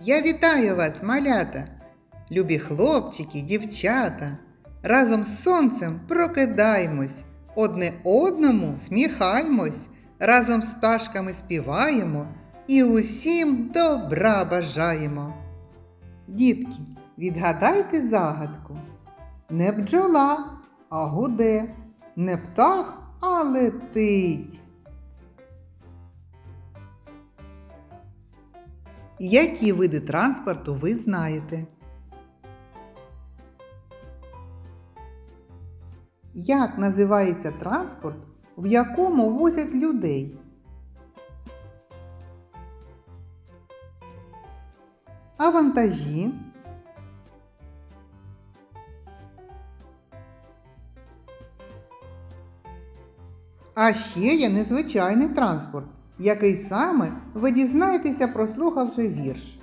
Я вітаю вас, малята, любі хлопчики, дівчата. Разом з сонцем прокидаймось, одне одному сміхаймось, разом з пташками співаємо і усім добра бажаємо. Дітки, відгадайте загадку. Не бджола, а гуде, не птах, а летить. Які види транспорту ви знаєте? Як називається транспорт, в якому возять людей? А вантажі? А ще є незвичайний транспорт, який саме ви дізнаєтеся, прослухавши вірш.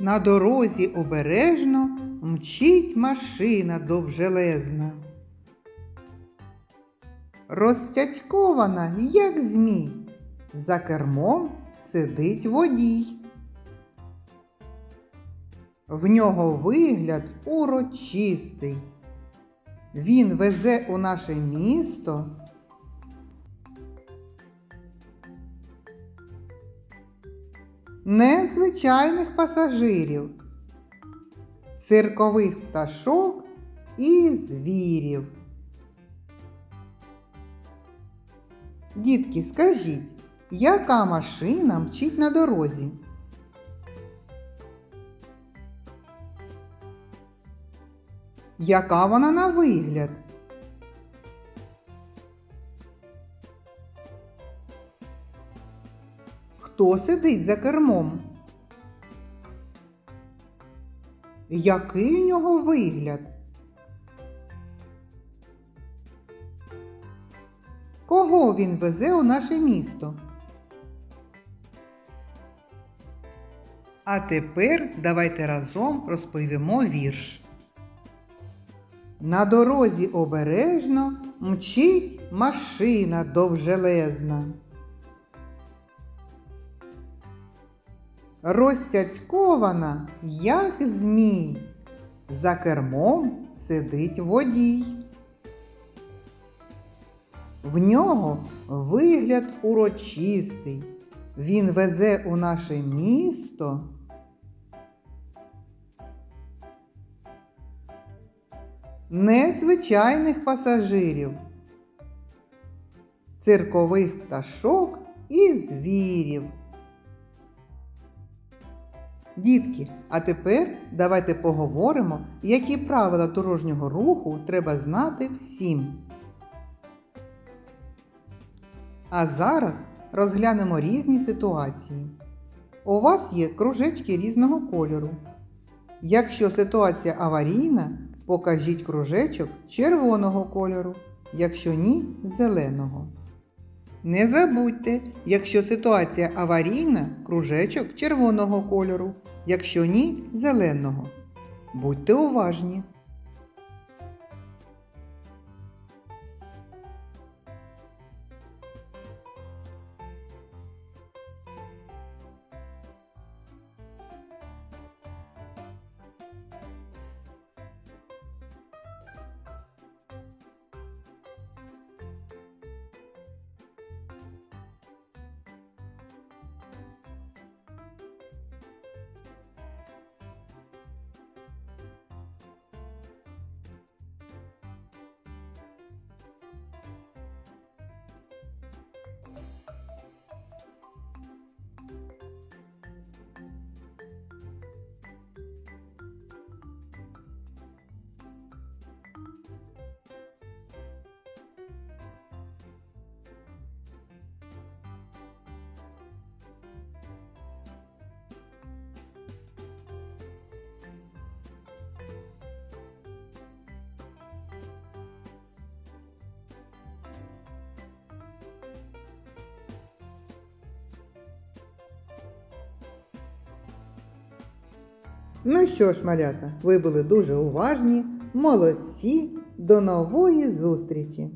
На дорозі обережно мчить машина довжелезна. Розтятькована, як змій, за кермом сидить водій. В нього вигляд урочистий. Він везе у наше місто незвичайних пасажирів, циркових пташок і звірів. Дітки, скажіть, яка машина мчить на дорозі? Яка вона на вигляд? Хто сидить за кермом? Який у нього вигляд? Кого він везе у наше місто? А тепер давайте разом розповімо вірш. На дорозі обережно мчить машина довжелезна. Розтяцькована, як змій. За кермом сидить водій. В нього вигляд урочистий. Він везе у наше місто. Незвичайних пасажирів, циркових пташок і звірів. Дітки, а тепер давайте поговоримо, які правила дорожнього руху треба знати всім. А зараз розглянемо різні ситуації. У вас є кружечки різного кольору. Якщо ситуація аварійна, покажіть кружечок червоного кольору, якщо ні зеленого. Не забудьте, якщо ситуація аварійна, кружечок червоного кольору, якщо ні зеленого. Будьте уважні. Ну що ж, малята, ви були дуже уважні, молодці. До нової зустрічі!